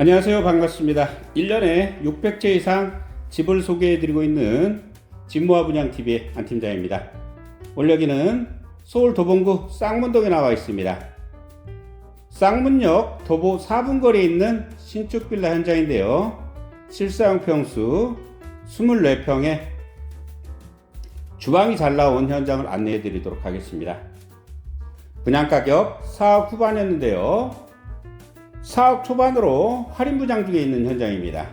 안녕하세요. 반갑습니다. 1년에 600채 이상 집을 소개해드리고 있는 집모아 분양TV의 안 팀장입니다. 오늘 여기는 서울 도봉구 쌍문동에 나와 있습니다. 쌍문역 도보 4분 거리에 있는 신축 빌라 현장인데요. 실사용 평수 24평에 주방이 잘 나온 현장을 안내해 드리도록 하겠습니다. 분양 가격 4억 후반이었는데요. 4억 초반으로 할인 분양 중에 있는 현장입니다.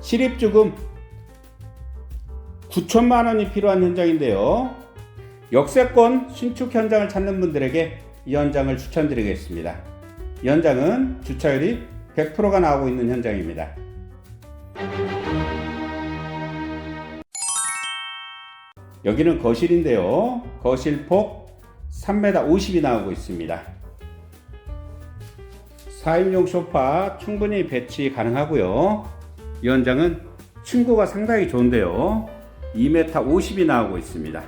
실입주금 9천만 원이 필요한 현장인데요. 역세권 신축 현장을 찾는 분들에게 이 현장을 추천드리겠습니다. 이 현장은 주차율이 100%가 나오고 있는 현장입니다. 여기는 거실인데요. 거실 폭 3m 50이 나오고 있습니다. 4인용 소파 충분히 배치 가능하고요. 이 현장은 층고가 상당히 좋은데요. 2m 50이 나오고 있습니다.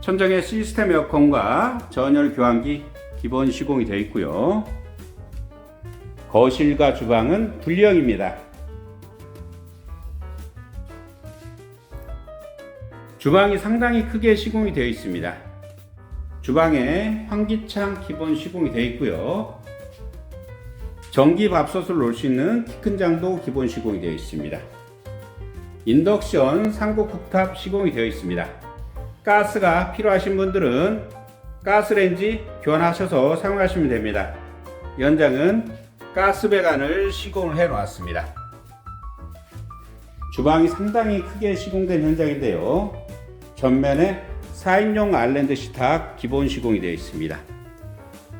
천장에 시스템 에어컨과 전열 교환기 기본 시공이 되어 있고요. 거실과 주방은 분리형입니다. 주방이 상당히 크게 시공이 되어 있습니다. 주방에 환기창 기본 시공이 되어 있고요. 전기 밥솥을 놓을 수 있는 키 큰 장도 기본 시공이 되어 있습니다. 인덕션 상고 쿡탑 시공이 되어 있습니다. 가스가 필요하신 분들은 가스레인지 교환하셔서 사용하시면 됩니다. 연장은 가스 배관을 시공을 해 놓았습니다. 주방이 상당히 크게 시공된 현장인데요. 전면에 4인용 아일랜드 식탁 기본 시공이 되어 있습니다.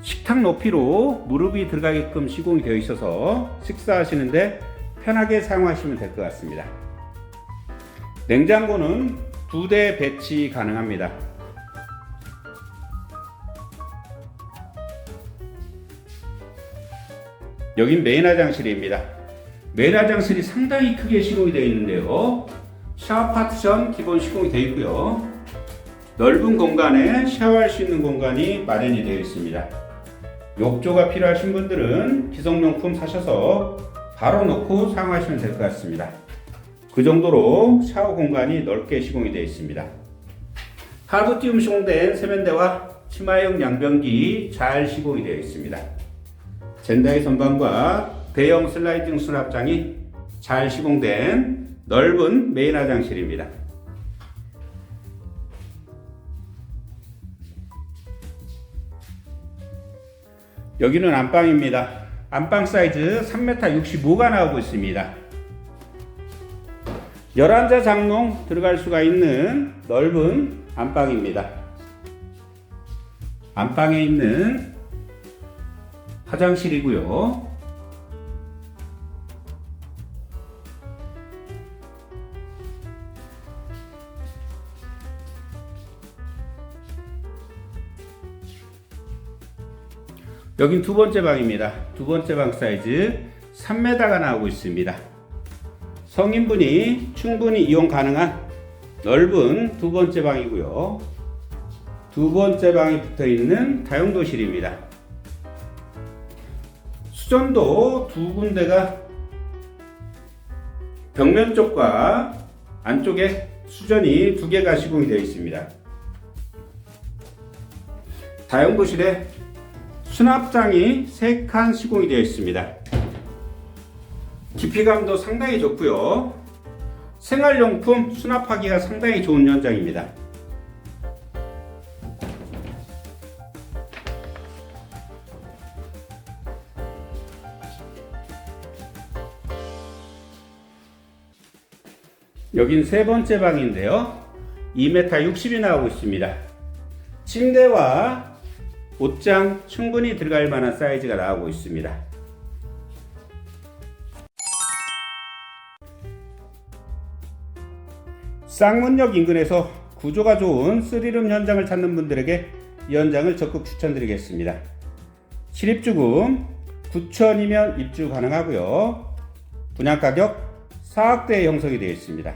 식탁 높이로 무릎이 들어가게끔 시공이 되어 있어서 식사하시는데 편하게 사용하시면 될 것 같습니다. 냉장고는 두 대 배치 가능합니다. 여긴 메인 화장실입니다. 메인 화장실이 상당히 크게 시공이 되어 있는데요. 샤워 파티션 기본 시공이 되어 있고요. 넓은 공간에 샤워할 수 있는 공간이 마련이 되어 있습니다. 욕조가 필요하신 분들은 기성용품 사셔서 바로 놓고 사용하시면 될 것 같습니다. 그 정도로 샤워 공간이 넓게 시공이 되어 있습니다. 하부띄움 시공된 세면대와 치마용 양변기 잘 시공이 되어 있습니다. 젠다이 선반과 대형 슬라이딩 수납장이 잘 시공된 넓은 메인 화장실입니다. 여기는 안방입니다. 안방 사이즈 3m 65가 나오고 있습니다. 11자 장롱 들어갈 수가 있는 넓은 안방입니다. 안방에 있는 화장실이고요. 여긴 두 번째 방입니다. 두 번째 방 사이즈 3m가 나오고 있습니다. 성인분이 충분히 이용 가능한 넓은 두 번째 방이고요. 두 번째 방에 붙어 있는 다용도실입니다. 수전도 두 군데가 벽면 쪽과 안쪽에 수전이 두 개가 시공이 되어 있습니다. 다용도실에 수납장이 3칸 시공이 되어 있습니다. 깊이감도 상당히 좋고요. 생활용품 수납하기가 상당히 좋은 현장입니다. 여긴 세 번째 방인데요. 2m 60이 나오고 있습니다. 침대와 옷장 충분히 들어갈 만한 사이즈가 나오고 있습니다. 쌍문역 인근에서 구조가 좋은 쓰리룸 현장을 찾는 분들에게 이 현장을 적극 추천드리겠습니다. 실입주금 9천이면 입주 가능하고요. 분양 가격 4억대에 형성이 되어 있습니다.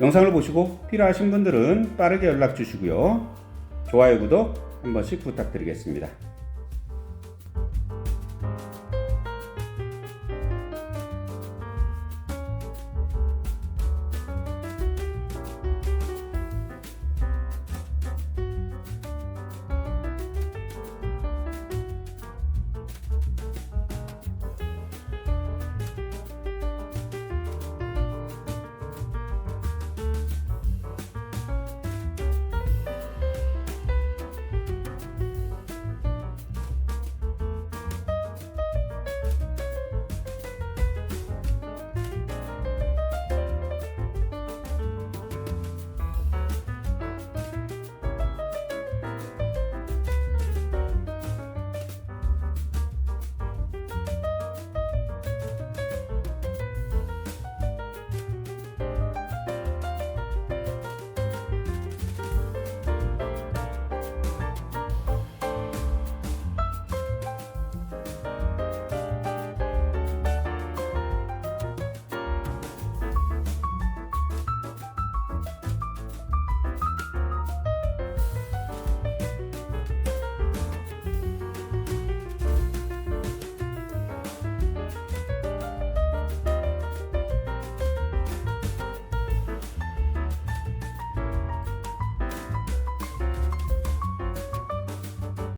영상을 보시고 필요하신 분들은 빠르게 연락 주시고요. 좋아요, 구독 한 번씩 부탁드리겠습니다.